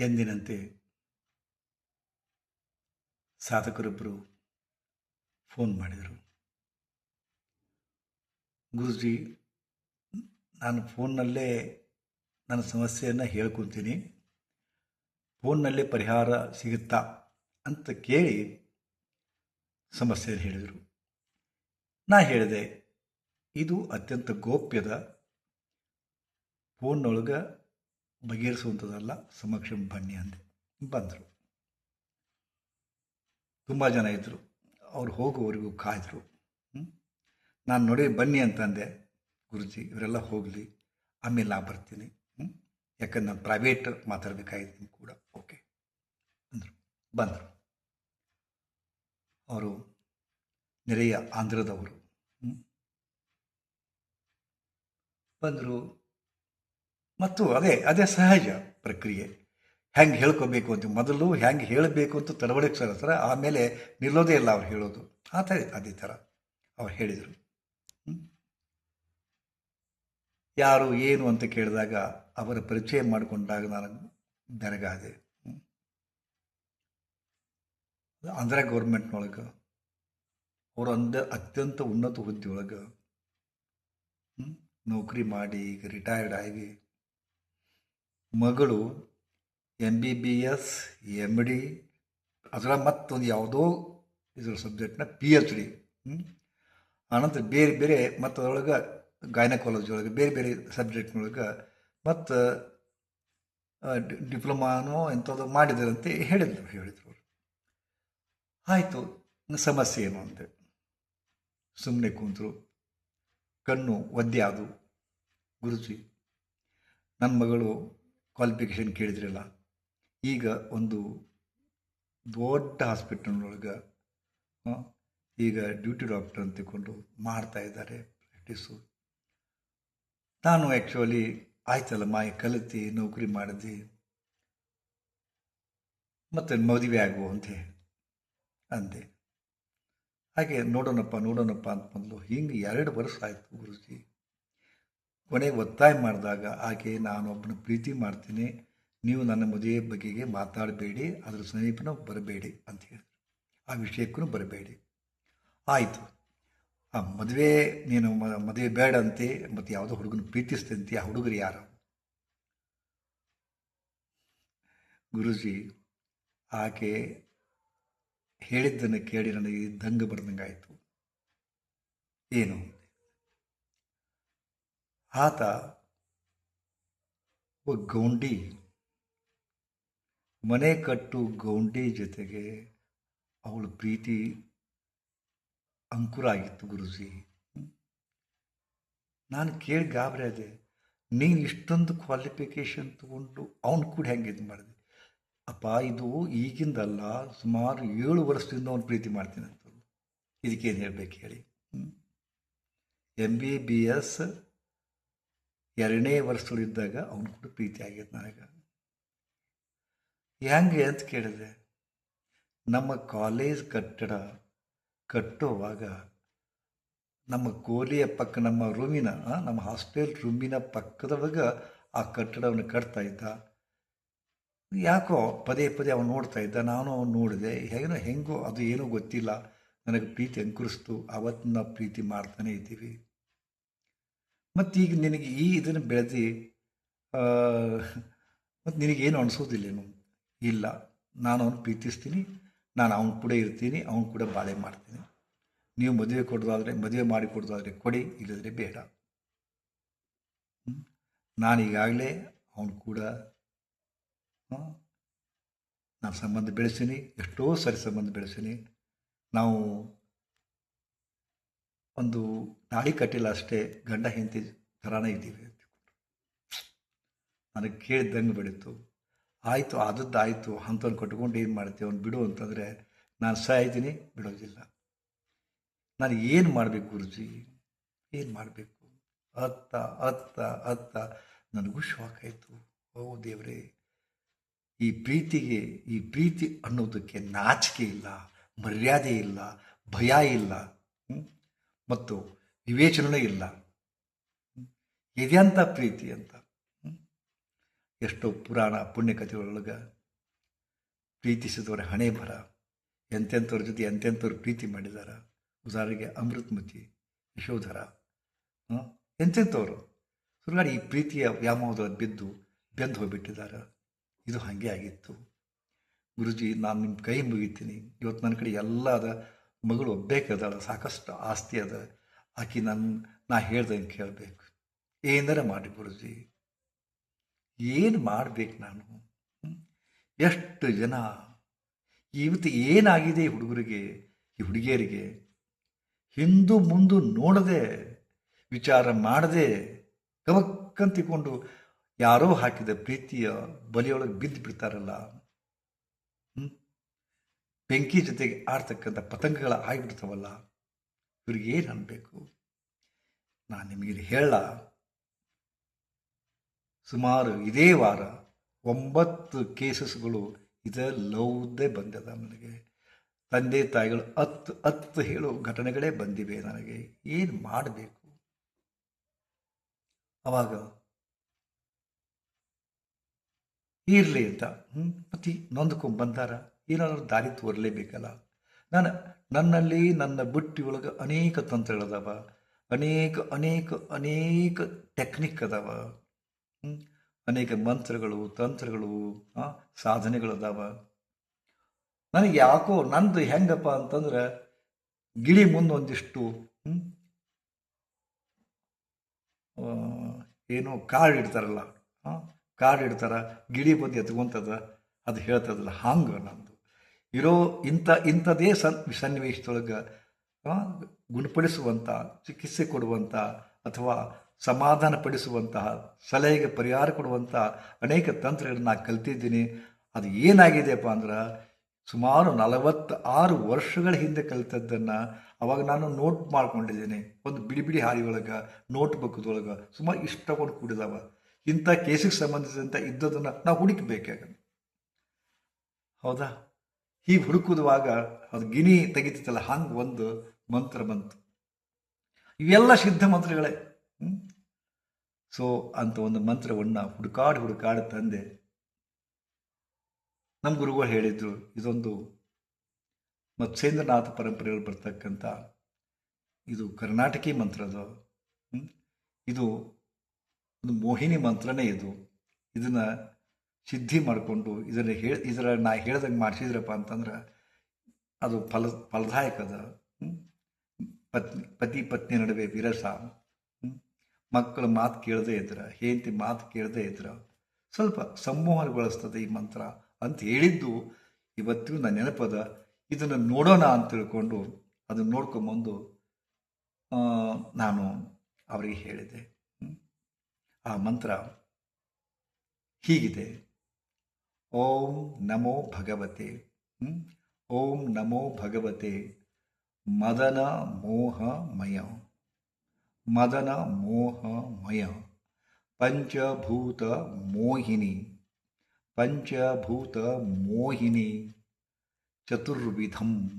ಎಂದಿನಂತೆ ಸಾಧಕರೊಬ್ಬರು ಫೋನ್ ಮಾಡಿದರು. ಗುರುಜಿ, ನಾನು ಫೋನ್ನಲ್ಲೇ ನನ್ನ ಸಮಸ್ಯೆಯನ್ನು ಹೇಳ್ಕೊತೀನಿ. ಫೋನ್ನಲ್ಲೇ ಪರಿಹಾರ ಸಿಗುತ್ತಾ ಅಂತ ಕೇಳಿ ಸಮಸ್ಯೆಯನ್ನು ಹೇಳಿದರು. ನಾ ಹೇಳಿದೆ, ಇದು ಅತ್ಯಂತ ಗೋಪ್ಯದ, ಫೋನ್ನೊಳಗೆ ಬಗೆಹರಿಸುವಂಥದ್ದಲ್ಲ ಸಮಕ್ಷಮ ಬನ್ನಿ ಅಂದೆ ಬಂದರು. ತುಂಬ ಜನ ಇದ್ದರು ಅವ್ರು ಹೋಗುವವರೆಗೂ ಕಾಯ್ದರು. ನಾನು ನೋಡಿ ಬನ್ನಿ ಅಂತಂದೆ ಗುರುಜಿ, ಇವರೆಲ್ಲ ಹೋಗಲಿ, ಆಮೇಲೆ ನಾ ಬರ್ತೀನಿ? ಯಾಕಂದ್ರೆ ನಾನು ಪ್ರೈವೇಟ್ ಮಾತಾಡಬೇಕಾಗಿದ್ದೀನಿ ಕೂಡ. ಓಕೆ ಅಂದರು. ಬಂದರು. ಅವರು ನೆರೆಯ ಆಂಧ್ರದವರು? ಬಂದರು. ಮತ್ತು ಅದೇ ಅದೇ ಸಹಜ ಪ್ರಕ್ರಿಯೆ. ಹೆಂಗೆ ಹೇಳ್ಕೊಬೇಕು ಅಂತ ಮೊದಲು ಹೆಂಗೆ ಹೇಳಬೇಕು ಅಂತ ತಡವಳಿಕೆ ಸರ ಆಮೇಲೆ ನಿಲ್ಲೋದೇ ಇಲ್ಲ ಅವ್ರು ಹೇಳೋದು. ಆ ಥರ ಅದೇ ಥರ ಅವ್ರು ಹೇಳಿದರು. ಯಾರು ಏನು ಅಂತ ಕೇಳಿದಾಗ ಅವರ ಪರಿಚಯ ಮಾಡಿಕೊಂಡಾಗ ನಾನು ಹ್ಮ್. ಆಂಧ್ರ ಗೌರ್ಮೆಂಟ್ನೊಳಗೆ ಅವರು ಅಂದ ಅತ್ಯಂತ ಉನ್ನತ ಹುದ್ದೆಯೊಳಗೆ ನೌಕರಿ ಮಾಡಿ ಈಗ ರಿಟೈರ್ಡ್ ಆಗಿ ಮಗಳು M B B S M D ಅದರ ಮತ್ತೊಂದು ಯಾವುದೋ ಇದ್ರ ಸಬ್ಜೆಕ್ಟ್ನ ಪಿ ಎಚ್ ಡಿ ಆನಂತರ ಬೇರೆ ಬೇರೆ ಮತ್ತು ಅದರೊಳಗೆ ಗೈನಕಾಲಜಿ ಒಳಗೆ ಬೇರೆ ಬೇರೆ ಸಬ್ಜೆಕ್ಟ್ನೊಳಗೆ ಮತ್ತು ಡಿಪ್ಲೊಮಾನೋ ಎಂಥದ್ದು ಮಾಡಿದರಂತೆ ಹೇಳಿದ್ರು, ಹೇಳಿದರು ಅವರು. ಆಯಿತು ಸಮಸ್ಯೆ ಏನು ಅಂತೆ ಸುಮ್ಮನೆ ಕೂತರು. ಕಣ್ಣು ಒದ್ದೆ ಆದವು. ಗುರುಜಿ ನನ್ನ ಮಗಳು ಕ್ವಾಲಿಫಿಕೇಷನ್ ಕೇಳಿದ್ರಲ್ಲ, ಈಗ ಒಂದು ದೊಡ್ಡ ಹಾಸ್ಪಿಟಲ್ನೊಳಗೆ ಈಗ ಡ್ಯೂಟಿ ಡಾಕ್ಟರ್ ಅಂತ ತಿಳ್ಕೊಂಡು ಮಾಡ್ತಾ ಇದ್ದಾರೆ ಪ್ರಾಕ್ಟೀಸು ನಾನು ಆ್ಯಕ್ಚುಲಿ ಆಯ್ತಲ್ಲ ಮಾಯ ಕಲಿತು, ನೌಕರಿ ಮಾಡಿದ್ವಿ. ಮತ್ತು ಮದುವೆ ಆಗುವ ಅಂತೆ ಅಂದೆ. ಹಾಗೆ ನೋಡೋಣಪ್ಪ ನೋಡೋಣಪ್ಪ ಅಂತ ಬಂದ್ಲು. ಹಿಂಗೆ ಎರಡು ವರ್ಷ ಆಯಿತು ಗುರುಜಿ. ಕೊನೆಗೆ ಒತ್ತಾಯ ಮಾಡಿದಾಗ, ಆಕೆ ನಾನೊಬ್ಬನ ಪ್ರೀತಿ ಮಾಡ್ತೀನಿ. ನೀವು ನನ್ನ ಮದುವೆ ಬಗೆಗೆ ಮಾತಾಡಬೇಡಿ. ಅದರ ಸಮೀಪನ ಬರಬೇಡಿ, ಅಂತ ಹೇಳಿದ್ರು. ಆ ವಿಷಯಕ್ಕೂ ಬರಬೇಡಿ. ಆಯಿತು. ಆ ಮದುವೆ, ನೀನು ಮದುವೆ ಬೇಡ ಅಂತೆ ಮತ್ತು ಯಾವುದೋ ಹುಡುಗನ ಪ್ರೀತಿಸ್ತಂತೆ, ಆ ಹುಡುಗರು ಯಾರು? ಗುರುಜಿ, ಆಕೆ ಹೇಳಿದ್ದನ್ನು ಕೇಳಿ ನನಗೆ ದಂಗ ಬಡ್ದಂಗಾಯಿತು ಏನು? ಆತ ಗೌಂಡಿ. ಮನೆ ಕಟ್ಟು ಗೌಂಡಿ ಜೊತೆಗೆ ಅವಳ ಪ್ರೀತಿ ಅಂಕುರ ಆಗಿತ್ತು ಗುರುಜಿ. ನಾನು ಕೇಳಿ ಗಾಬರಿ ಆದೆ. ನೀನು ಇಷ್ಟೊಂದು ಕ್ವಾಲಿಫಿಕೇಶನ್ ತಗೊಂಡು ಅವನು ಕೂಡ ಹೆಂಗೆ ಇದು ಮಾಡಿದೆ? ಅಪ್ಪ, ಇದು ಈಗಿಂದಲ್ಲ ಸುಮಾರು ಏಳು ವರ್ಷದಿಂದ ಅವನು ಪ್ರೀತಿ ಮಾಡ್ತೀನಿ ಅಂತ ಇದಕ್ಕೇನು ಹೇಳಬೇಕು ಹೇಳಿ? ಎಂ ಬಿ ಬಿ ಎಸ್ ಎರಡನೇ ವರ್ಷದಲ್ಲಿದ್ದಾಗ ಅವನು ಕೂಡ ಪ್ರೀತಿ ಆಗ್ಯದ ನನಗೆ. ಹೆಂಗೆ ಅಂತ ಕೇಳಿದೆ ನಮ್ಮ ಕಾಲೇಜ್ ಕಟ್ಟಡ ಕಟ್ಟುವಾಗ ನಮ್ಮ ಕೋಲಿಯ ಪಕ್ಕ, ನಮ್ಮ ರೂಮಿನ, ನಮ್ಮ ಹಾಸ್ಟೆಲ್ ರೂಮಿನ ಪಕ್ಕದೊಳಗೆ ಆ ಕಟ್ಟಡವನ್ನು ಕಟ್ತಾ ಇದ್ದ. ಯಾಕೋ ಪದೇ ಪದೇ ಅವನು ನೋಡ್ತಾ ಇದ್ದ, ನಾನು ಅವನು ನೋಡಿದೆ. ಹೇಗೋ, ಹೆಂಗೋ, ಅದು ಏನೂ ಗೊತ್ತಿಲ್ಲ. ನನಗೆ ಪ್ರೀತಿ ಅಂಕುರಿಸ್ತು. ಅವತ್ತು ಪ್ರೀತಿ ಮಾಡ್ತಾನೆ ಇದ್ದೀವಿ. ಮತ್ತು ಈಗ ನಿನಗೆ ಈ ಇದನ್ನು ಬೆಳೆದು ಮತ್ತು ನಿನಗೇನು ಅನಿಸೋದಿಲ್ಲೇನು ಇಲ್ಲ, ನಾನು ಅವನು ಪ್ರೀತಿಸ್ತೀನಿ, ನಾನು ಅವನ ಕೂಡ ಇರ್ತೀನಿ, ಅವನು ಕೂಡ ಬಾಳೆ ಮಾಡ್ತೀನಿ. ನೀವು ಮದುವೆ ಕೊಡೋದಾದರೆ, ಮದುವೆ ಮಾಡಿ ಕೊಡೋದಾದರೆ ಕೊಡಿ ಇಲ್ಲದ್ರೆ ಬೇಡ? ನಾನು ಈಗಾಗಲೇ ಅವನು ಕೂಡ ನಾನು ಸಂಬಂಧ ಬೆಳೆಸೀನಿ ಎಷ್ಟೋ ಸರಿ ಸಂಬಂಧ ಬೆಳೆಸೀನಿ ನಾವು ಒಂದು ತಾಳಿ ಕಟ್ಟಿಲ್ಲ ಅಷ್ಟೇ, ಗಂಡ ಹೆಂಡತಿ ಥರಾನೇ ಇದ್ದೀವಿ ನನಗೆ ಕೇಳಿದ್ದಂಗೆ ಬೆಳೀತು. ಆಯಿತು ಆದದ್ದು ಆಯಿತು ಅಂಥವ್ನು ಕಟ್ಕೊಂಡು ಏನು ಮಾಡ್ತೀವಿ ಅವ್ನು ಬಿಡು ಅಂತಂದರೆ, ನಾನು ಸಾಯ್ತೀನಿ ಬಿಡೋದಿಲ್ಲ. ನಾನು ಏನು ಮಾಡಬೇಕು ಗುರುಜಿ? ಏನು ಮಾಡಬೇಕು? ಅತ್ತ ಅತ್ತ ಅತ್ತ. ನನಗೂ ಶಾಕ್ ಆಯಿತು. ಓ ದೇವರೇ, ಈ ಪ್ರೀತಿಗೆ, ಈ ಪ್ರೀತಿ ಅನ್ನೋದಕ್ಕೆ ನಾಚಿಕೆ ಇಲ್ಲ, ಮರ್ಯಾದೆ ಇಲ್ಲ, ಭಯ ಇಲ್ಲ. ಮತ್ತು ವಿವೇಚನೆ ಇಲ್ಲ? ಇದೆಂಥ ಪ್ರೀತಿ ಅಂತ? ಎಷ್ಟೋ ಪುರಾಣ ಪುಣ್ಯಕಥೆಗಳೊಳಗೆ ಪ್ರೀತಿಸಿದವರ ಹಣೆ ಬರ, ಎಂತೆಂಥವ್ರ ಜೊತೆ ಎಂತೆಂಥವ್ರು ಪ್ರೀತಿ ಮಾಡಿದಾರ. ಉದಾಹರಣೆಗೆ ಅಮೃತಮತಿ ಯಶೋಧರ ಎಂತೆಂಥವ್ರು. ಸುರುಗಾಡಿ ಈ ಪ್ರೀತಿಯ ವ್ಯಾಮೋಹದಲ್ಲಿ ಬಿದ್ದು ಬೆಂದು ಹೋಗಿಬಿಟ್ಟಿದ್ದಾರೆ ಇದು ಹಾಗೆ ಆಗಿತ್ತು. ಗುರುಜಿ, ನಾನು ನಿಮ್ಮ ಕೈ ಮುಗಿತೀನಿ. ಇವತ್ತು ನನ್ನ ಕಡೆ ಎಲ್ಲ ಅದ ಮಗಳು ಒಬ್ಬೇಕದಾಳ ಸಾಕಷ್ಟು ಆಸ್ತಿ ಅದ. ಆಕಿ ನನ್ನ ನಾ ಹೇಳ್ದಂಗೆ ಕೇಳಬೇಕು. ಏನಾರ ಮಾಡಿ ಗುರುಜಿ. ಏನು ಮಾಡಬೇಕು ನಾನು? ಎಷ್ಟು ಜನ? ಇವತ್ತು ಏನಾಗಿದೆ ಹುಡುಗರಿಗೆ, ಈ ಹುಡುಗಿಯರಿಗೆ? ಹಿಂದೂ ಮುಂದೂ ನೋಡದೆ, ವಿಚಾರ ಮಾಡದೆ ಕವಕ್ಕಂತಿಕೊಂಡು ಯಾರೋ ಹಾಕಿದ ಪ್ರೀತಿಯ ಬಲಿಯೊಳಗೆ ಬಿದ್ದು ಬಿಡ್ತಾರಲ್ಲ? ಬೆಂಕಿ ಜೊತೆಗೆ ಆಡ್ತಕ್ಕಂಥ ಪತಂಗಗಳ ಆಗಿಬಿಡ್ತಾವಲ್ಲ. ಇವ್ರಿಗೆ ಏನು ಅನ್ಬೇಕು? ನಾನು ನಿಮಗೆ ಹೇಳ. ಸುಮಾರು ಇದೇ ವಾರ ಒಂಬತ್ತು ಕೇಸಸ್ಗಳು ಇದೆಲ್ಲವುದೇ ಲವ್ದೇ ಬಂದದ ನನಗೆ. ತಂದೆ ತಾಯಿಗಳು ಹತ್ತು ಹತ್ತು ಹೇಳೋ ಘಟನೆಗಳೇ ಬಂದಿವೆ ನನಗೆ. ಏನು ಮಾಡಬೇಕು? ಅವಾಗ ಇರಲಿ ಅಂತ. ಪತಿ ನೊಂದ್ಕೊಂಡು ಬಂದಾರ? ಏನಾದರೂ ದಾರಿ ತೋರಲೇಬೇಕಲ್ಲ? ನಾನು ನನ್ನಲ್ಲಿ ನನ್ನ ಬುಟ್ಟಿ ಒಳಗೆ ಅನೇಕ ತಂತ್ರಗಳದಾವ ಅನೇಕ ಅನೇಕ ಅನೇಕ ಟೆಕ್ನಿಕ್ ಅದಾವ? ಅನೇಕ ಮಂತ್ರಗಳು, ತಂತ್ರಗಳು ಸಾಧನೆಗಳದಾವ ನನಗೆ ಯಾಕೋ ನಂದು ಹೆಂಗಪ್ಪ ಅಂತಂದ್ರೆ ಗಿಳಿ ಮುಂದೊಂದಿಷ್ಟು ಏನೋ ಕಾರ್ಡ್ ಇಡ್ತಾರಲ್ಲ ಕಾರ್ಡ್ ಇಡ್ತಾರ, ಗಿಳಿ ಬಂದು ಎತ್ಕೊಂತದ, ಅದು ಹೇಳ್ತದಲ್ಲ, ಹಂಗೆ ನಂದು. ಇರೋ ಇಂಥ ಇಂಥದೇ ಸನ್, ಸನ್ನಿವೇಶದೊಳಗೆ ಗುಣಪಡಿಸುವಂಥ, ಚಿಕಿತ್ಸೆ ಕೊಡುವಂಥ ಅಥವಾ ಸಮಾಧಾನ ಪಡಿಸುವಂತಹ ಸಲಹೆಗೆ ಪರಿಹಾರ ಕೊಡುವಂಥ ಅನೇಕ ತಂತ್ರಗಳನ್ನ ನಾನು ಕಲ್ತಿದ್ದೀನಿ. ಅದು ಏನಾಗಿದೆಯಪ್ಪ ಅಂದ್ರೆ, ಸುಮಾರು ನಲವತ್ತಾರು ವರ್ಷಗಳ ಹಿಂದೆ ಕಲಿತದ್ದನ್ನು ಅವಾಗ ನಾನು ನೋಟ್ ಮಾಡ್ಕೊಂಡಿದ್ದೀನಿ. ಒಂದು ಬಿಡಿ ಬಿಡಿ ಹಾರಿಯೊಳಗೆ ನೋಟ್ ಬುಕ್ದೊಳಗೆ ಸುಮಾರು ಇಷ್ಟಪಟ್ಟು ಕೂಡಿದಾವ. ಇಂಥ ಕೇಸಿಗೆ ಸಂಬಂಧಿಸಿದಂಥ ಇದ್ದದನ್ನು ನಾವು ಹುಡುಕಬೇಕಾಗ ಹೌದಾ? ಹೀಗೆ ಹುಡುಕುದುವಾಗ ಅದು ಗಿಣಿ ತೆಗಿತಿತ್ತಲ್ಲ ಹಂಗೆ ಒಂದು ಮಂತ್ರ ಬಂತು. ಇವೆಲ್ಲ ಸಿದ್ಧ ಮಂತ್ರಗಳೇ. ಸೊ ಅಂತ ಒಂದು ಮಂತ್ರವನ್ನು ಹುಡುಕಾಡಿ ಹುಡುಕಾಡಿ ತಂದೆ. ನಮ್ಮ ಗುರುಗಳು ಹೇಳಿದ್ರು, ಇದೊಂದು ಮತ್ಸೇಂದ್ರನಾಥ ಪರಂಪರೆಯಲ್ಲಿ ಬರ್ತಕ್ಕಂಥ ಇದು ಕರ್ನಾಟಕಿ ಮಂತ್ರ ಅದು. ಇದು ಒಂದು ಮೋಹಿನಿ ಮಂತ್ರನೇ ಇದು. ಇದನ್ನು ಸಿದ್ಧಿ ಮಾಡಿಕೊಂಡು ಇದನ್ನು ಹೇಳಿ, ಇದರ ನಾ ಹೇಳ್ದಂಗೆ ಮಾಡಿಸಿದ್ರಪ್ಪ ಅಂತಂದ್ರೆ ಅದು ಫಲ ಫಲದಾಯಕ ಅದ ಹ್ಮ್? ಪತ್ನಿ ಪತಿ ಪತ್ನಿ ನಡುವೆ ವಿರಸ? ಮಕ್ಕಳ ಮಾತು ಕೇಳದೇ ಇದ್ರ, ಹೆಂಡತಿ ಮಾತು ಕೇಳದೇ ಇದ್ರ, ಸ್ವಲ್ಪ ಸಂಮೋಹನಗೊಳಿಸ್ತದೆ ಈ ಮಂತ್ರ ಅಂತ ಹೇಳಿದ್ದು ಇವತ್ತಿಗೂ ನನ್ನ ನೆನಪದ ಇದನ್ನು ನೋಡೋಣ ಅಂತ ತಿಳ್ಕೊಂಡು ಅದನ್ನು ನೋಡ್ಕೊಂಬಂದು ನಾನು ಅವರಿಗೆ ಹೇಳಿದೆ ಆ ಮಂತ್ರ ಹೀಗಿದೆ ಓಂ ನಮೋ ಭಗವತೆ? ಓಂ ನಮೋ ಭಗವತೆ. ಮದನ ಮೋಹಮಯ. ಮದನ ಮೋಹಮಯ. ಪಂಚಭೂತ ಮೋಹಿನಿ ಪಂಚಭೂತ ಮೋಹಿನಿ ಚತುರ್ವಿಧಂ.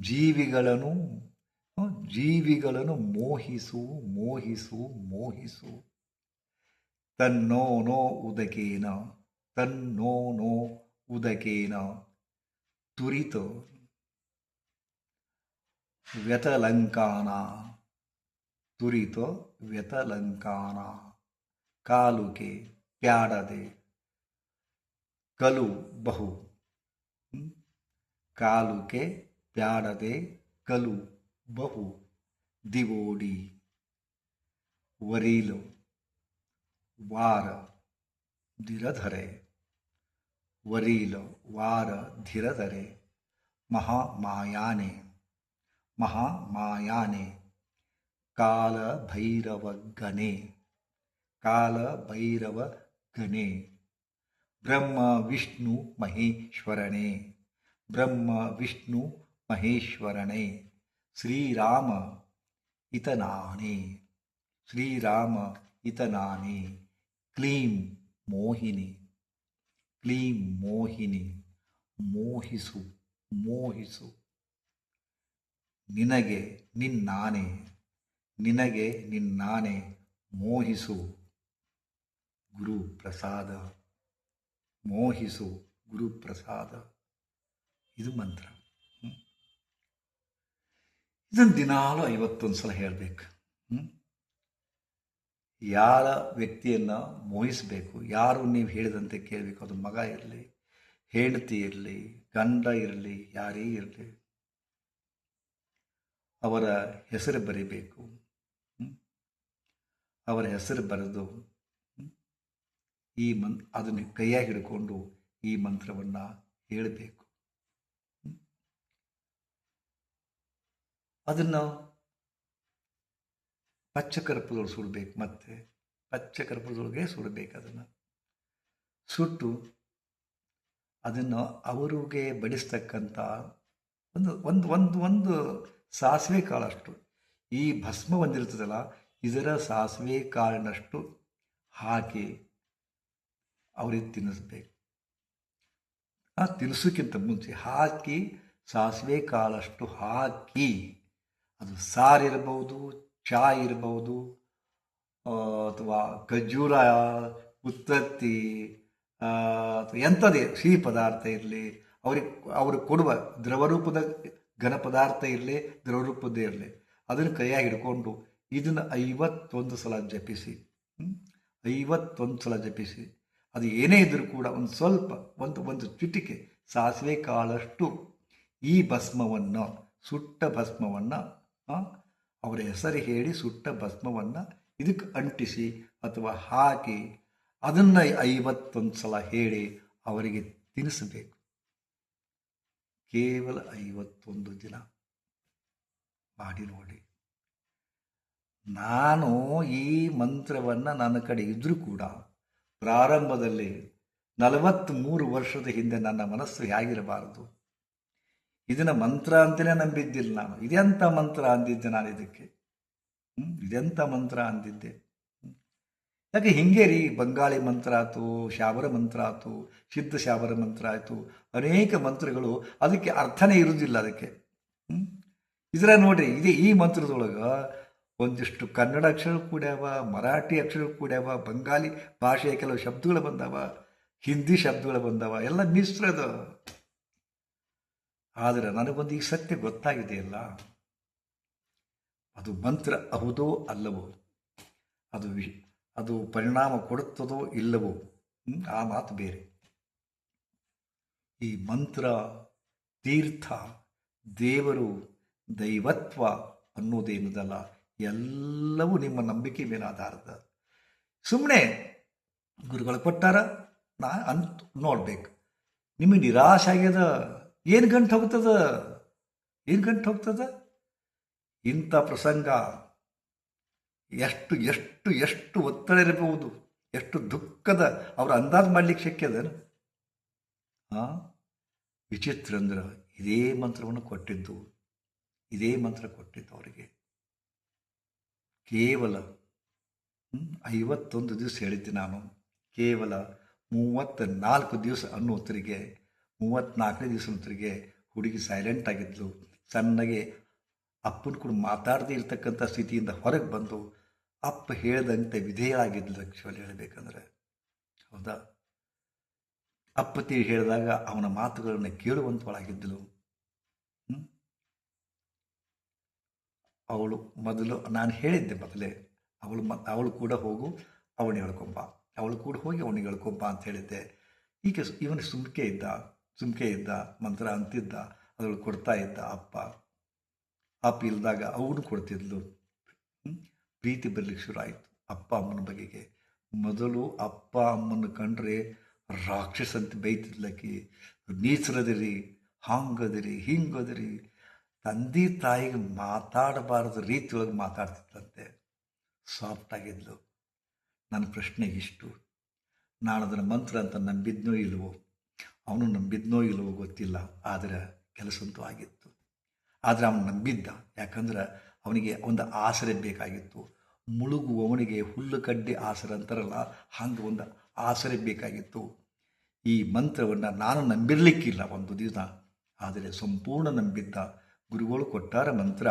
ಜೀವಿಗಳನ್ನು ಜೀವಿಗಳನ್ನು ಮೋಹಿಸು ಮೋಹಿಸು ಮೋಹಿಸು. ತನ್ನೋ ನೋ ಉದಕೇನ ತನ್ನೋ ನೋ ಉದಕೇನ. ತುರಿತ ವ್ಯತಲಂಕಾನ ತುರಿತ ವ್ಯತಲಂಕಾನ. ಕಾಲುಕೆ ಪ್ಯಾಡದೆ ಕಲು ಬಹು ಕಾಲುಕೆ ಪ್ಯಾಡದೆ ಕಲು ಬಹು. ದಿವೋಡಿ, ವರೀಲು. वार धीरधरे। वरील वार धीरधरे। महामायाने। महामायाने। कालभैरवगणे। कालभैरवगणे। ब्रह्मविष्णुमहेश्वरणे ब्रह्मविष्णुमहेश्वरणे श्रीराम इतनाने। श्रीराम इतनानि। ಕ್ಲೀಂ ಮೋಹಿನಿ ಕ್ಲೀಂ ಮೋಹಿನಿ, ಮೋಹಿಸು ಮೋಹಿಸು. ನಿನಗೆ ನಿನ್ನಾನೆ ನಿನಗೆ ನಿನ್ನಾನೆ ಮೋಹಿಸು. ಗುರು ಪ್ರಸಾದ ಮೋಹಿಸು ಗುರು ಪ್ರಸಾದ ಇದು ಮಂತ್ರ? ಇದನ್ನು ದಿನಾಲು ಐವತ್ತೊಂದು ಸಲ ಹೇಳಬೇಕು ಯಾರ ವ್ಯಕ್ತಿಯನ್ನು ಮೋಹಿಸಬೇಕು? ಯಾರು ನೀವು ಹೇಳಿದಂತೆ ಕೇಳಬೇಕು? ಅದು ಮಗ ಇರಲಿ, ಹೆಂಡತಿ ಇರಲಿ, ಗಂಡ ಇರಲಿ, ಯಾರೇ ಇರಲಿ. ಅವರ ಹೆಸರು ಬರಿಬೇಕು. ಅವರ ಹೆಸರು ಬರೆದು ಈ ಮಂತ್ ಅದನ್ನು ಕೈಯಾಗಿ ಹಿಡ್ಕೊಂಡು ಈ ಮಂತ್ರವನ್ನು ಹೇಳಬೇಕು. ಹ್ಮ್? ಅದನ್ನು ಪಚ್ಚಕರ್ಪದೊಳಗೆ ಸುಡಬೇಕು ಮತ್ತೆ ಪಚ್ಚಕರ್ಪದೊಳಗೆ ಸುಡಬೇಕು ಅದನ್ನು. ಸುಟ್ಟು ಅದನ್ನು ಅವರಿಗೆ ಬಡಿಸ್ತಕ್ಕಂಥ ಒಂದು ಒಂದು ಒಂದು ಒಂದು ಸಾಸಿವೆ ಕಾಳಷ್ಟು ಈ ಭಸ್ಮ ಒಂದಿರ್ತದಲ್ಲ ಇದರ ಸಾಸಿವೆ ಕಾಳಿನಷ್ಟು ಹಾಕಿ ಅವ್ರಿಗೆ ತಿನ್ನಿಸ್ಬೇಕು. ಆ ತಿನ್ನಿಸೋಕ್ಕಿಂತ ಮುಂಚೆ ಹಾಕಿ ಸಾಸಿವೆ ಕಾಳಷ್ಟು ಹಾಕಿ ಅದು ಸಾರು ಇರಬಹುದು ಚಾ ಇರಬಹುದು ಅಥವಾ ಖಜ್ಜೂರ ಉತ್ತತ್ತಿ ಎಂಥದೇ ಸಿಹಿ ಪದಾರ್ಥ ಇರಲಿ, ಅವ್ರಿಗೆ ಅವ್ರಿಗೆ ಕೊಡುವ ದ್ರವರೂಪದ ಘನ ಪದಾರ್ಥ ಇರಲಿ ದ್ರವರೂಪದ್ದೇ ಇರಲಿ, ಅದನ್ನು ಕೈಯಾಗಿ ಹಿಡ್ಕೊಂಡು ಇದನ್ನು ಐವತ್ತೊಂದು ಸಲ ಜಪಿಸಿ? ಐವತ್ತೊಂದು ಸಲ ಜಪಿಸಿ, ಅದು ಏನೇ ಇದ್ದರೂ ಕೂಡ ಒಂದು ಸ್ವಲ್ಪ, ಒಂದು ಒಂದು ಚಿಟಿಕೆ, ಸಾಸಿವೆ ಕಾಳಷ್ಟು ಈ ಭಸ್ಮವನ್ನು, ಸುಟ್ಟ ಭಸ್ಮವನ್ನು ಅವರ ಹೆಸರು ಹೇಳಿ ಸುಟ್ಟ ಭಸ್ಮವನ್ನು ಇದಕ್ಕೆ ಅಂಟಿಸಿ ಅಥವಾ ಹಾಕಿ ಅದನ್ನು ಐವತ್ತೊಂದು ಸಲ ಹೇಳಿ ಅವರಿಗೆ ತಿನ್ನಿಸಬೇಕು ಕೇವಲ ಐವತ್ತೊಂದು ದಿನ. ಮಾಡಿ ನೋಡಿ. ನಾನು ಈ ಮಂತ್ರವನ್ನು ನನ್ನ ಕಡೆ ಇದ್ರೂ ಕೂಡ ಪ್ರಾರಂಭದಲ್ಲಿ ನಲವತ್ತ್ಮೂರು ವರ್ಷದ ಹಿಂದೆ ನನ್ನ ಮನಸ್ಸು ಹೇಗಿರಬಾರದು? ಇದನ್ನ ಮಂತ್ರ ಅಂತಲೇ ನಂಬಿದ್ದಿಲ್ಲ ನಾನು ಇದೆಂಥ ಮಂತ್ರ ಅಂದಿದ್ದೆ ನಾನು ಇದಕ್ಕೆ ಹ್ಮ್? ಇದೆಂಥ ಮಂತ್ರ ಅಂದಿದ್ದೆ. ಯಾಕೆ ಹಿಂಗೆ ರೀ ಬಂಗಾಳಿ ಮಂತ್ರ ಆಯ್ತು ಶಾಬರ ಮಂತ್ರ ಆಯ್ತು, ಸಿದ್ಧ ಶಾಬರ ಮಂತ್ರ ಆಯಿತು, ಅನೇಕ ಮಂತ್ರಗಳು ಅದಕ್ಕೆ ಅರ್ಥನೇ ಇರುವುದಿಲ್ಲ ಅದಕ್ಕೆ? ಇದರ ನೋಡ್ರಿ, ಇದೆ ಈ ಮಂತ್ರದೊಳಗೆ ಒಂದಿಷ್ಟು ಕನ್ನಡ ಅಕ್ಷರ ಕೂಡ್ಯಾವ, ಮರಾಠಿ ಅಕ್ಷರ ಕೂಡ್ಯಾವ ಬಂಗಾಲಿ ಭಾಷೆಯ ಕೆಲವು ಶಬ್ದಗಳು ಬಂದಾವ, ಹಿಂದಿ ಶಬ್ದಗಳು ಬಂದಾವ, ಎಲ್ಲ ಮಿಶ್ರದ ಆದರೆ ನನಗೊಂದು ಈ ಸತ್ಯ ಗೊತ್ತಾಗಿದೆಯಲ್ಲ? ಅದು ಮಂತ್ರ ಹೌದೋ ಅಲ್ಲವೋ? ಅದು ವಿ ಅದು ಪರಿಣಾಮ ಕೊಡುತ್ತದೋ ಇಲ್ಲವೋ? ಆ ಮಾತು ಬೇರೆ. ಈ ಮಂತ್ರ ತೀರ್ಥ ದೇವರು ದೈವತ್ವ ಅನ್ನೋದೇನದಲ್ಲ ಎಲ್ಲವೂ ನಿಮ್ಮ ನಂಬಿಕೆ ಮೇಲೆ ಆಧಾರದ. ಸುಮ್ಮನೆ ಗುರುಗಳು ಕೊಟ್ಟಾರ, ನಾ ಅಂತ ನೋಡ್ಬೇಕು. ನಿಮಗೆ ನಿರಾಶೆ ಆಗ್ಯದ? ಏನು ಗಂಟು ಹೋಗ್ತದ? ಏನು ಗಂಟು ಹೋಗ್ತದ? ಇಂಥ ಪ್ರಸಂಗ ಎಷ್ಟು ಎಷ್ಟು ಎಷ್ಟು ಒತ್ತಡ ಇರಬಹುದು? ಎಷ್ಟು ದುಃಖದ ಅವ್ರು ಅಂದಾಜು ಮಾಡ್ಲಿಕ್ಕೆ ಶಕ್ಯದೇನು ಹಾಂ ವಿಚಿತ್ರ ಅಂದ್ರೆ ಇದೇ ಮಂತ್ರವನ್ನು ಕೊಟ್ಟಿದ್ದು, ಇದೇ ಮಂತ್ರ ಕೊಟ್ಟಿದ್ದು ಅವರಿಗೆ. ಕೇವಲ ಐವತ್ತೊಂದು ದಿವಸ ಹೇಳಿದ್ದೆ ನಾನು. ಕೇವಲ ಮೂವತ್ತ ನಾಲ್ಕು ದಿವಸ ಅನ್ನೋ ಹೊತ್ತಿಗೆ ಮೂವತ್ತ್ನಾಲ್ಕನೇ ದಿವಸ ಹೊತ್ತಿಗೆ ಹುಡುಗಿ ಸೈಲೆಂಟ್ ಆಗಿದ್ಲು. ಸಣ್ಣಗೆ ಅಪ್ಪನ ಕೂಡ ಮಾತಾಡದೇ ಇರತಕ್ಕಂಥ ಸ್ಥಿತಿಯಿಂದ ಹೊರಗೆ ಬಂದು ಅಪ್ಪ ಹೇಳ್ದಂತೆ ವಿಧೇಯರಾಗಿದ್ಲು ಆ್ಯಕ್ಚುಲಿ ಹೇಳಬೇಕಂದ್ರೆ. ಹೌದಾ? ಅಪ್ಪ ತಿಳಿ ಹೇಳಿದಾಗ ಅವನ ಮಾತುಗಳನ್ನು ಕೇಳುವಂಥವಳಾಗಿದ್ದಳು? ಅವಳು ಮೊದಲು ನಾನು ಹೇಳಿದ್ದೆ ಮೊದಲೇ, ಅವಳು ಮ, ಅವಳು ಕೂಡ ಹೋಗು ಅವನಿಗೆ ಹೇಳ್ಕೊಂಬ. ಅವಳು ಕೂಡ ಹೋಗಿ ಅವನಿಗೆ ಹೇಳ್ಕೊಂಬ ಅಂತ ಹೇಳಿದ್ದೆ. ಈಗ ಇವನು ಸುಮ್ಕೆ ಇದ್ದ. ಸುಮ್ಕೆ ಇದ್ದ, ಮಂತ್ರ ಅಂತಿದ್ದ ಅದ್ರಲ್ಲಿ ಕೊಡ್ತಾ ಇದ್ದ ಅಪ್ಪ. ಅಪ್ಪ ಇಲ್ದಾಗ ಅವನು ಕೊಡ್ತಿದ್ಲು? ಪ್ರೀತಿ ಬರ್ಲಿಕ್ಕೆ ಶುರು ಆಯಿತು. ಅಪ್ಪ ಅಮ್ಮನ ಬಗೆಗೆ. ಮೊದಲು ಅಪ್ಪ ಅಮ್ಮನ ಕಂಡ್ರೆ ರಾಕ್ಷಸಂತ ಬೈತಿದ್ಲಕ್ಕಿ. ನೀಚರದಿರಿ, ಹಾಂಗದಿರಿ, ಹಿಂಗದಿರಿ. ತಂದೆ ತಾಯಿಗೆ ಮಾತಾಡಬಾರದು ರೀತಿಯೊಳಗೆ ಮಾತಾಡ್ತಿದ್ಲಂತೆ. ಸಾಫ್ಟ್ ಆಗಿದ್ಲು. ನನ್ನ ಪ್ರಶ್ನೆ ಇಷ್ಟು. ನಾನು ಅದನ್ನು ಮಂತ್ರ ಅಂತ ನಂಬಿದ್ನೋ ಇಲ್ವೋ? ಅವನು ನಂಬಿದ್ನೋ ಇಲ್ಲವೋ ಗೊತ್ತಿಲ್ಲ, ಆದರೆ ಕೆಲಸಂತೂ ಆಗಿತ್ತು. ಆದರೆ ಅವನು ನಂಬಿದ್ದ, ಯಾಕಂದ್ರೆ ಅವನಿಗೆ ಒಂದು ಆಸರೆ ಬೇಕಾಗಿತ್ತು. ಮುಳುಗುವವನಿಗೆ ಹುಲ್ಲು ಕಡ್ಡಿ ಆಸರೆ ಅಂತಾರಲ್ಲ, ಹಂಗೆ ಒಂದು ಆಸರೆ ಬೇಕಾಗಿತ್ತು. ಈ ಮಂತ್ರವನ್ನು ನಾನು ನಂಬಿರಲಿಕ್ಕಿಲ್ಲ ಒಂದು ದಿವಸ ಆದರೆ ಸಂಪೂರ್ಣ ನಂಬಿದ್ದ. ಗುರುಗಳು ಕೊಟ್ಟಾರ ಮಂತ್ರ,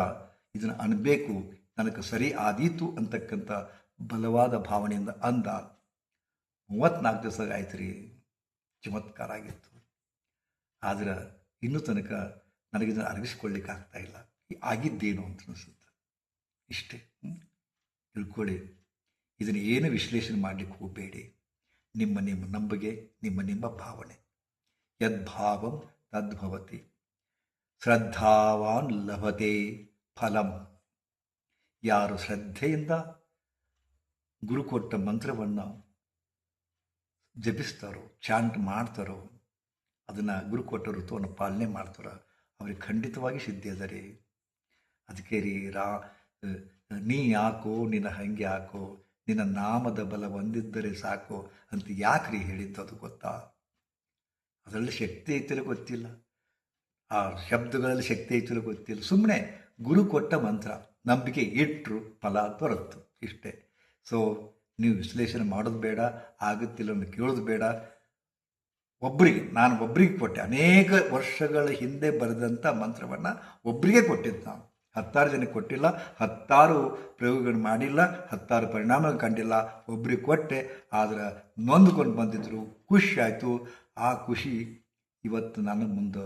ಇದನ್ನು ಅನ್ಬೇಕು, ನನಗೆ ಸರಿ ಆದೀತು ಅಂತಕ್ಕಂಥ ಬಲವಾದ ಭಾವನೆಯಿಂದ ಅಂದ. ಮೂವತ್ತ್ನಾಲ್ಕು ದಿವಸ ಆಯ್ತು ರೀ ಚಮತ್ಕಾರ ಆಗಿತ್ತು ಆದರೆ ಇನ್ನೂ ತನಕ ನನಗಿದನ್ನು ಅರಗಿಸ್ಕೊಳ್ಳಿಕ್ಕೆ ಆಗ್ತಾ ಇಲ್ಲ. ಆಗಿದ್ದೇನು ಅಂತ ಅನಿಸುತ್ತೆ. ಇಷ್ಟೇ? ತಿಳ್ಕೊಳ್ಳಿ. ಇದನ್ನು ಏನು ವಿಶ್ಲೇಷಣೆ ಮಾಡಲಿಕ್ಕೆ ಹೋಗಬೇಡಿ ನಿಮ್ಮ ನಿಮ್ಮ ನಂಬಿಕೆ, ನಿಮ್ಮ ನಿಮ್ಮ ಭಾವನೆ. ಯದ್ಭಾವಂ ತದ್ಭವತಿ ಶ್ರದ್ಧಾವಾನ್ ಲಭತೆ ಫಲಂ. ಯಾರು ಶ್ರದ್ಧೆಯಿಂದ ಗುರು ಕೊಟ್ಟ ಮಂತ್ರವನ್ನು ಜಪಿಸ್ತಾರೋ, ಚಾಂಟ್ ಮಾಡ್ತಾರೋ, ಅದನ್ನು ಗುರು ಕೊಟ್ಟ ಋತುವನ್ನು ಪಾಲನೆ ಮಾಡ್ತಾರೋ, ಅವ್ರಿಗೆ ಖಂಡಿತವಾಗಿ ಸಿದ್ಧಿ ಅದ ರೀ ಅದಕ್ಕೆ ರೀ, ರಾ ನೀ ಯಾಕೋ, ನಿನ್ನ ಹಂಗೆ ಯಾಕೋ, ನಿನ್ನ ನಾಮದ ಬಲ ಹೊಂದಿದ್ದರೆ ಸಾಕು ಅಂತ ಯಾಕ್ರಿ ಹೇಳಿದ್ದು ಅದು ಗೊತ್ತಾ? ಅದರಲ್ಲಿ ಶಕ್ತಿ ಐತಿಲ್ಲ ಗೊತ್ತಿಲ್ಲ. ಆ ಶಬ್ದಗಳಲ್ಲಿ ಶಕ್ತಿ ಐತಿಲ್ಲ ಗೊತ್ತಿಲ್ಲ. ಸುಮ್ಮನೆ ಗುರು ಕೊಟ್ಟ ಮಂತ್ರ, ನಂಬಿಕೆ ಇಟ್ಟರು ಫಲ ದೊರತು ಇಷ್ಟೇ. ಸೊ ನೀವು ವಿಶ್ಲೇಷಣೆ ಮಾಡೋದು ಬೇಡ, ಆಗುತ್ತಿಲ್ಲ ಅಂತ ಕೇಳೋದು ಬೇಡ. ಒಬ್ಬರಿಗೆ ನಾನು ಒಬ್ಬರಿಗೆ ಕೊಟ್ಟೆ, ಅನೇಕ ವರ್ಷಗಳ ಹಿಂದೆ ಬರೆದಂಥ ಮಂತ್ರವನ್ನು ಒಬ್ಬರಿಗೆ ಕೊಟ್ಟಿದ್ದು ನಾನು. ಹತ್ತಾರು ಜನಕ್ಕೆ ಕೊಟ್ಟಿಲ್ಲ, ಹತ್ತಾರು ಪ್ರಯೋಗಗಳು ಮಾಡಿಲ್ಲ, ಹತ್ತಾರು ಪರಿಣಾಮ ಕಂಡಿಲ್ಲ ಒಬ್ಬರಿಗೆ ಕೊಟ್ಟೆ, ಆದರೆ ನೊಂದ್ಕೊಂಡು ಬಂದಿದ್ದರು ಖುಷಿ ಆಯಿತು. ಆ ಖುಷಿ ಇವತ್ತು ನನ್ನ ಮುಂದೆ.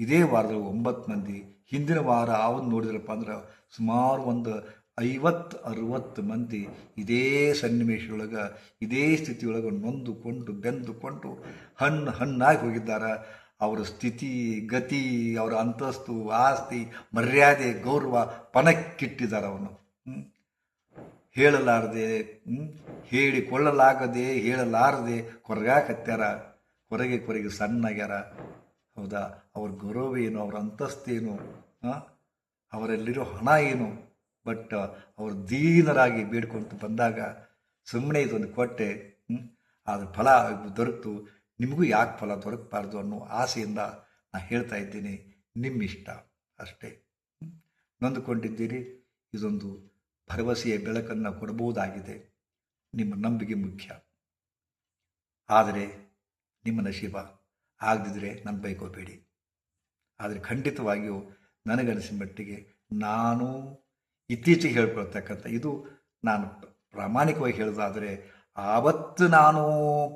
ಇದೇ ವಾರದಲ್ಲಿ ಒಂಬತ್ತು ಮಂದಿ, ಹಿಂದಿನ ವಾರ ಅವನು ನೋಡಿದ್ರಪ್ಪ ಅಂದ್ರೆ ಸುಮಾರು ಒಂದು ಐವತ್ತು ಅರುವತ್ತು ಮಂದಿ ಇದೇ ಸನ್ನಿವೇಶದೊಳಗೆ, ಇದೇ ಸ್ಥಿತಿಯೊಳಗೆ ನೊಂದುಕೊಂಡು, ಬೆಂದುಕೊಂಡು ಹಣ್ಣು ಹಣ್ಣಾಗಿ ಹೋಗಿದ್ದಾರೆ. ಅವರ ಸ್ಥಿತಿ, ಗತಿ, ಅವರ ಅಂತಸ್ತು, ಆಸ್ತಿ, ಮರ್ಯಾದೆ, ಗೌರವ ಪಣಕ್ಕಿಟ್ಟಿದ್ದಾರೆ ಅವನು. ಹೇಳಲಾರದೆ? ಹೇಳಿಕೊಳ್ಳಲಾಗದೆ, ಹೇಳಲಾರದೆ ಕೊರಗಾಕತ್ಯಾರ. ಕೊರಗೆ ಕೊರಗೆ ಸಣ್ಣಗ್ಯಾರ. ಹೌದಾ? ಅವ್ರ ಗೌರವ ಏನು? ಅವ್ರ ಅಂತಸ್ತೇನು ಅವರಲ್ಲಿರೋ ಹಣ ಏನು? ಬಟ್ ಅವರು ದೀನರಾಗಿ ಬೇಡ್ಕೊಂತ ಬಂದಾಗ ಸುಮ್ಮನೆ ಇದೊಂದು ಕೊಟ್ಟೆ? ಅದ್ರ ಫಲ ದೊರಕ್ತು. ನಿಮಗೂ ಯಾಕೆ ಫಲ ದೊರಕಬಾರ್ದು ಅನ್ನೋ ಆಸೆಯಿಂದ ನಾನು ಹೇಳ್ತಾ ಇದ್ದೀನಿ. ನಿಮ್ಮ ಇಷ್ಟ ಅಷ್ಟೇ? ನೊಂದುಕೊಂಡಿದ್ದೀರಿ. ಇದೊಂದು ಭರವಸೆಯ ಬೆಳಕನ್ನು ಕೊಡಬಹುದಾಗಿದೆ ನಿಮ್ಮ ನಂಬಿಕೆ ಮುಖ್ಯ. ಆದರೆ ನಿಮ್ಮ ನಶೀಬ ಆಗದಿದ್ದರೆ ನನ್ನ ಬೈಕೋಬೇಡಿ. ಆದರೆ ಖಂಡಿತವಾಗಿಯೂ ನನಗನಿಸಿದ ಮಟ್ಟಿಗೆ ನಾನು ಇತ್ತೀಚೆಗೆ ಹೇಳ್ಕೊಳ್ತಕ್ಕಂಥ, ಇದು ನಾನು ಪ್ರಾಮಾಣಿಕವಾಗಿ ಹೇಳೋದಾದರೆ ಆವತ್ತು ನಾನು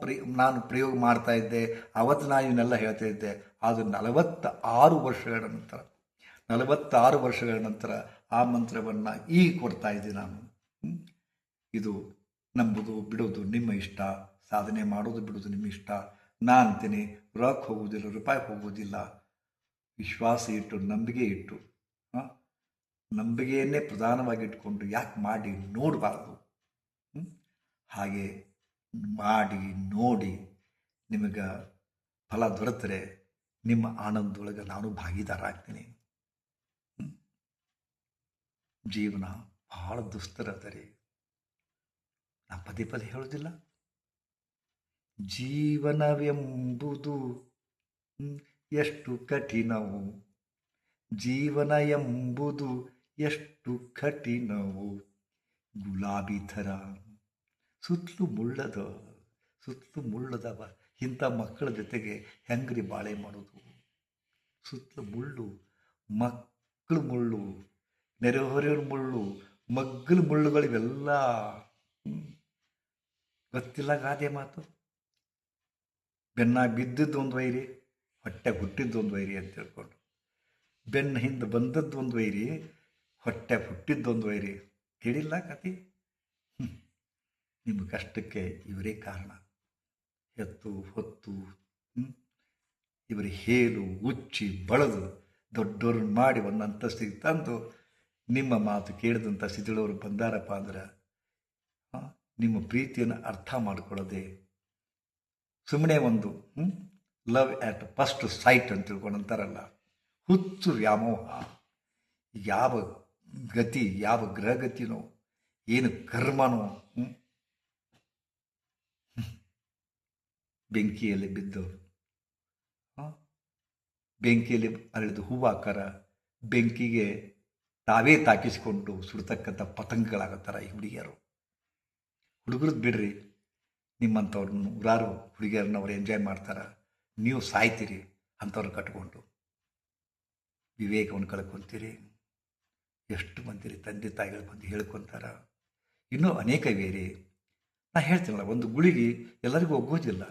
ಪ್ರಿ ನಾನು ಪ್ರಯೋಗ ಮಾಡ್ತಾ ಇದ್ದೆ, ಆವತ್ತು ನಾನು ಇವನ್ನೆಲ್ಲ ಹೇಳ್ತಾ ಇದ್ದೆ ಅದು ನಲವತ್ತ ಆರು ವರ್ಷಗಳ ನಂತರ, ನಲವತ್ತಾರು ವರ್ಷಗಳ ನಂತರ ಆ ಮಂತ್ರವನ್ನು ಈಗ ಕೊಡ್ತಾ ಇದ್ದೀನಿ ನಾನು. ಇದು ನಂಬುದು ಬಿಡೋದು ನಿಮ್ಮ ಇಷ್ಟ, ಸಾಧನೆ ಮಾಡೋದು ಬಿಡೋದು ನಿಮ್ಮ ಇಷ್ಟ. ನಾನು ಅಂತೀನಿ, ರೊಕ್ಕ ಹೋಗುವುದಿಲ್ಲ, ರೂಪಾಯಿ ಹೋಗುವುದಿಲ್ಲ. ವಿಶ್ವಾಸ ಇಟ್ಟು, ನಂಬಿಕೆ ಇಟ್ಟು ಆ? ನಂಬಿಕೆಯನ್ನೇ ಪ್ರಧಾನವಾಗಿ ಇಟ್ಕೊಂಡು ಯಾಕೆ ಮಾಡಿ ನೋಡಬಾರ್ದು? ಹಾಗೆ ಮಾಡಿ ನೋಡಿ ನಿಮಗೆ ಫಲ ದೊರೆತರೆ, ನಿಮ್ಮ ಆನಂದದೊಳಗೆ ನಾನು ಭಾಗಿದಾರ ಆಗ್ತೀನಿ ಜೀವನ ಬಹಳ ದುಸ್ತರ ಅದ ರೀ. ನಾ ಪದೇ ಪದೇ ಹೇಳೋದಿಲ್ಲ. ಜೀವನವೆಂಬುದು ಎಷ್ಟು ಕಠಿಣವು. ಜೀವನ ಎಂಬುದು ಎಷ್ಟು ಕಠಿಣವು ಗುಲಾಬಿ ಥರ. ಸುತ್ತಲೂ ಮುಳ್ಳದ, ಸುತ್ತಲೂ ಮುಳ್ಳದವ. ಇಂಥ ಮಕ್ಕಳ ಜೊತೆಗೆ ಹೆಂಗ್ರಿ ಬಾಳೆ ಮಾಡೋದು? ಸುತ್ತಲೂ ಮುಳ್ಳು, ಮಕ್ಕಳು ಮುಳ್ಳು, ನೆರೆಹೊರೆಯವ್ರ ಮುಳ್ಳು, ಮಗ್ಗಲು ಮುಳ್ಳುಗಳಿವೆಲ್ಲ. ಗೊತ್ತಿಲ್ಲ ಗಾದೆ ಮಾತು? ಬೆನ್ನ ಬಿದ್ದದ್ದು ಒಂದು ವೈರಿ, ಹೊಟ್ಟೆ ಹುಟ್ಟಿದ್ದು ಒಂದು ವೈರಿ ಅಂತ ಹೇಳ್ಕೊಂಡು. ಬೆನ್ನ ಹಿಂದೆ ಬಂದದ್ದು ಒಂದು ವೈರಿ ಹೊಟ್ಟೆ ಹುಟ್ಟಿದ್ದೊಂದು ವೈರಿ ಕೇಳಿಲ್ಲ ಕತಿ. ನಿಮ್ಮ ಕಷ್ಟಕ್ಕೆ ಇವರೇ ಕಾರಣ ಎತ್ತು, ಹೊತ್ತು? ಇವರ ಹೇಲು, ಉಚ್ಚಿ, ಬಳದು ದೊಡ್ಡವ್ರನ್ನ ಮಾಡಿ ಒಂದು ಅಂತಸ್ತಿಗೆ ತಂದು ನಿಮ್ಮ ಮಾತು ಕೇಳಿದಂಥ ಸಿದ್ಧಳವರು ಬಂದಾರಪ್ಪ ಅಂದ್ರೆ ನಿಮ್ಮ ಪ್ರೀತಿಯನ್ನು ಅರ್ಥ ಮಾಡಿಕೊಳ್ಳದೆ ಸುಮ್ಮನೆ ಒಂದು ಲವ್ ಆ್ಯಟ್ ಫಸ್ಟ್ ಸೈಟ್ ಅಂತ ತಿಳ್ಕೊಂಡಂತಾರಲ್ಲ, ಹುಚ್ಚು ವ್ಯಾಮೋಹ ಯಾವ ಗತಿ, ಯಾವ ಗ್ರಹಗತಿನೋ ಏನು ಕರ್ಮನೋ? ಬೆಂಕಿಯಲ್ಲಿ ಬಿದ್ದವರು? ಬೆಂಕಿಯಲ್ಲಿ ಅರಳಿದ ಹೂವಾಕಾರ ಬೆಂಕಿಗೆ ತಾವೇ ತಾಕಿಸಿಕೊಂಡು ಸುಡ್ತಕ್ಕಂಥ ಪತಂಗಗಳಾಗತ್ತಾರ ಈ ಹುಡುಗಿಯರು. ಹುಡುಗರದ್ದು ಬಿಡ್ರಿ, ನಿಮ್ಮಂಥವ್ರನ್ನ ನೂರಾರು ಹುಡುಗಿಯರನ್ನ ಅವ್ರು ಎಂಜಾಯ್ ಮಾಡ್ತಾರೆ. ನೀವು ಸಾಯ್ತೀರಿ ಅಂಥವ್ರು ಕಟ್ಕೊಂಡು. ವಿವೇಕವನ್ನು ಕಳ್ಕೊತೀರಿ. ಎಷ್ಟು ಮಂದಿರಿ ತಂದೆ ತಾಯಿಗಳು ಬಂದು ಹೇಳ್ಕೊತಾರ. ಇನ್ನೂ ಅನೇಕ ಬೇರೆ. ನಾ ಹೇಳ್ತೀನಲ್ಲ, ಒಂದು ಗುಳಿಗೆ ಎಲ್ಲರಿಗೂ ಒಗ್ಗೋದಿಲ್ಲ.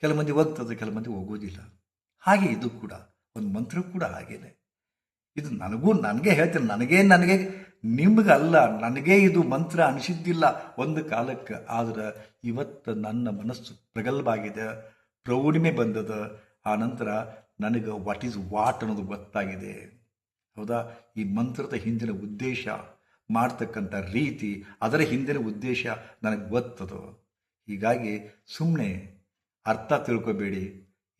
ಕೆಲ ಮಂದಿ ಹೋಗ್ತದೆ ಕೆಲ ಮಂದಿ ಹೋಗೋದಿಲ್ಲ ಹಾಗೆ ಇದು ಕೂಡ, ಒಂದು ಮಂತ್ರ ಕೂಡ ಹಾಗೇನೆ. ಇದು ನನಗೂ ನನಗೆ ಹೇಳ್ತೀನಿ, ನನಗೆ ನನಗೆ ನಿಮ್ಗಲ್ಲ, ನನಗೆ ಇದು ಮಂತ್ರ ಅನಿಸಿದ್ದಿಲ್ಲ ಒಂದು ಕಾಲಕ್ಕೆ. ಆದ್ರೆ ಇವತ್ತು ನನ್ನ ಮನಸ್ಸು ಪ್ರಗಲ್ಭಾಗಿದೆ, ಪ್ರೌಢಿಮೆ ಬಂದದ. ಆ ನಂತರ ನನಗೆ ವಾಟ್ ಈಸ್ ವಾಟ್ ಅನ್ನೋದು ಗೊತ್ತಾಗಿದೆ. ಹೌದಾ? ಈ ಮಂತ್ರದ ಹಿಂದಿನ ಉದ್ದೇಶ, ಮಾಡ್ತಕ್ಕಂಥ ರೀತಿ, ಅದರ ಹಿಂದಿನ ಉದ್ದೇಶ ನನಗೆ ಗೊತ್ತದು. ಹೀಗಾಗಿ ಸುಮ್ಮನೆ ಅರ್ಥ ತಿಳ್ಕೊಬೇಡಿ.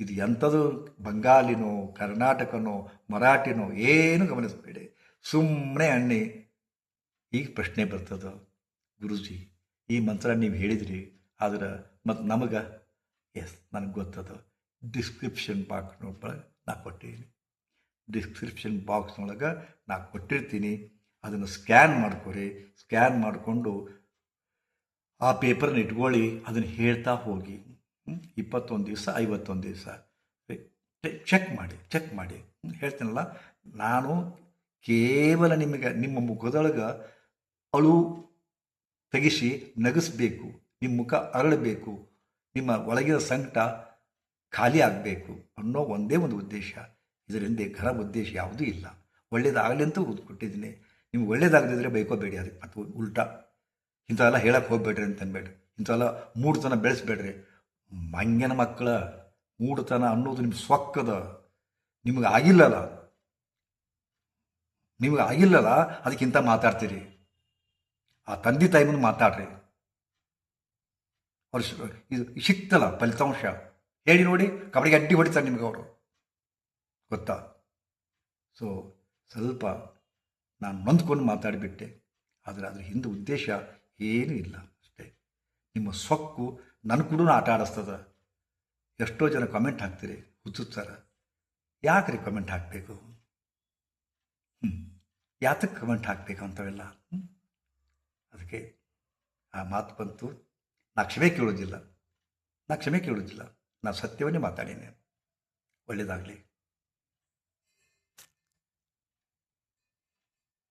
ಇದು ಎಂಥದ್ದು ಬಂಗಾಲಿನೋ, ಕರ್ನಾಟಕನೋ, ಮರಾಠಿನೋ ಏನು ಗಮನಿಸಬೇಡಿ. ಸುಮ್ಮನೆ ಅಣ್ಣಿ, ಈಗ ಪ್ರಶ್ನೆ ಬರ್ತದ. ಗುರುಜಿ, ಈ ಮಂತ್ರ ನೀವು ಹೇಳಿದ್ರಿ, ಆದ್ರೆ ಮತ್ತು ನಮಗೆ? ಎಸ್, ನನಗೆ ಗೊತ್ತದ. ಡಿಸ್ಕ್ರಿಪ್ಷನ್ ಬಾಕ್ಸ್ನೊಳಗೆ ನಾ ಕೊಟ್ಟಿದ್ದೀನಿ. ಡಿಸ್ಕ್ರಿಪ್ಷನ್ ಬಾಕ್ಸ್ನೊಳಗೆ ನಾ ಕೊಟ್ಟಿರ್ತೀನಿ. ಅದನ್ನು ಸ್ಕ್ಯಾನ್ ಮಾಡ್ಕೊರಿ. ಸ್ಕ್ಯಾನ್ ಮಾಡಿಕೊಂಡು ಆ ಪೇಪರ್ನ ಇಟ್ಕೊಳ್ಳಿ. ಅದನ್ನು ಹೇಳ್ತಾ ಹೋಗಿ? ಇಪ್ಪತ್ತೊಂದು ದಿವಸ, ಐವತ್ತೊಂದು ದಿವಸ. ಚೆಕ್ ಮಾಡಿ ಚೆಕ್ ಮಾಡಿ? ಹೇಳ್ತೀನಲ್ಲ, ನಾನು ಕೇವಲ ನಿಮಗೆ, ನಿಮ್ಮ ಮುಖದೊಳಗೆ ಅಳು ತೆಗೆಸಿ ನಗಿಸ್ಬೇಕು. ನಿಮ್ಮ ಮುಖ ಅರಳಬೇಕು. ನಿಮ್ಮ ಒಳಗಿನ ಸಂಕಟ ಖಾಲಿ ಆಗಬೇಕು ಅನ್ನೋ ಒಂದೇ ಒಂದು ಉದ್ದೇಶ. ಇದರಿಂದ ಘನ ಉದ್ದೇಶ ಯಾವುದೂ ಇಲ್ಲ. ಒಳ್ಳೇದಾಗಲಿ ಅಂತ ಕೊಟ್ಟಿದ್ದೀನಿ. ನಿಮ್ಗೆ ಒಳ್ಳೇದಾಗದಿದ್ರೆ ಬೈಕೋಬೇಡಿ ಅದಕ್ಕೆ. ಮತ್ತು ಉಲ್ಟಾ. ಇಂಥವೆಲ್ಲ ಹೇಳಕ್ಕೆ ಹೋಗ್ಬೇಡ್ರಿ ಅಂತ ಅನ್ಬೇಡ್ರಿ ಇಂಥವೆಲ್ಲ ಮೂಡ್ತನ ಬೆಳೆಸ್ಬೇಡ್ರಿ. ಮಂಗನ ಮಕ್ಕಳ ಮೂಡ್ತನ ಅನ್ನೋದು ನಿಮ್ಗೆ ಸೊಕ್ಕದ. ನಿಮಗೆ ಆಗಿಲ್ಲಲ್ಲ. ನಿಮಗೆ ಆಗಿಲ್ಲಲ್ಲ, ಅದಕ್ಕಿಂತ ಮಾತಾಡ್ತೀರಿ. ಆ ತಂದೆ ತಾಯಿ ಮುಂದೆ ಮಾತಾಡ್ರಿ. ಅವ್ರು ಇದು, ಸಿಕ್ತಲ್ಲ ಫಲಿತಾಂಶ. ಹೇಳಿ ನೋಡಿ, ಕಬಡ್ಡಿಗೆ ಅಡ್ಡಿ ಹೊಡಿತಾರೆ ನಿಮ್ಗೆ ಅವರು. ಗೊತ್ತಾ? ಸೊ ಸ್ವಲ್ಪ ನಾನು ನೊಂದ್ಕೊಂಡು ಮಾತಾಡಿಬಿಟ್ಟೆ. ಆದರೆ ಅದ್ರ ಹಿಂದೆ ಉದ್ದೇಶ ಏನೂ ಇಲ್ಲ ಅಷ್ಟೇ. ನಿಮ್ಮ ಸೊಕ್ಕು ನನ್ನ ಕೂಡ ಆಟ ಆಡಿಸ್ತದ. ಎಷ್ಟೋ ಜನ ಕಮೆಂಟ್ ಹಾಕ್ತೀರಿ, ಹುಚ್ಚುತ್ತಾರೆ. ಯಾಕ್ರಿ ಕಮೆಂಟ್ ಹಾಕಬೇಕು? ಹ್ಞೂ ಯಾತಕ್ಕೆ ಕಮೆಂಟ್ ಹಾಕಬೇಕು ಅಂಥವೆಲ್ಲ ಹ್ಮ್? ಅದಕ್ಕೆ ಆ ಮಾತು ಬಂತು. ನಾ ಕ್ಷಮೆ ಕೇಳೋದಿಲ್ಲ. ನಾ ಕ್ಷಮೆ ಕೇಳೋದಿಲ್ಲ. ನಾ ಸತ್ಯವನ್ನೇ ಮಾತಾಡೀನಿ. ಒಳ್ಳೆಯದಾಗಲಿ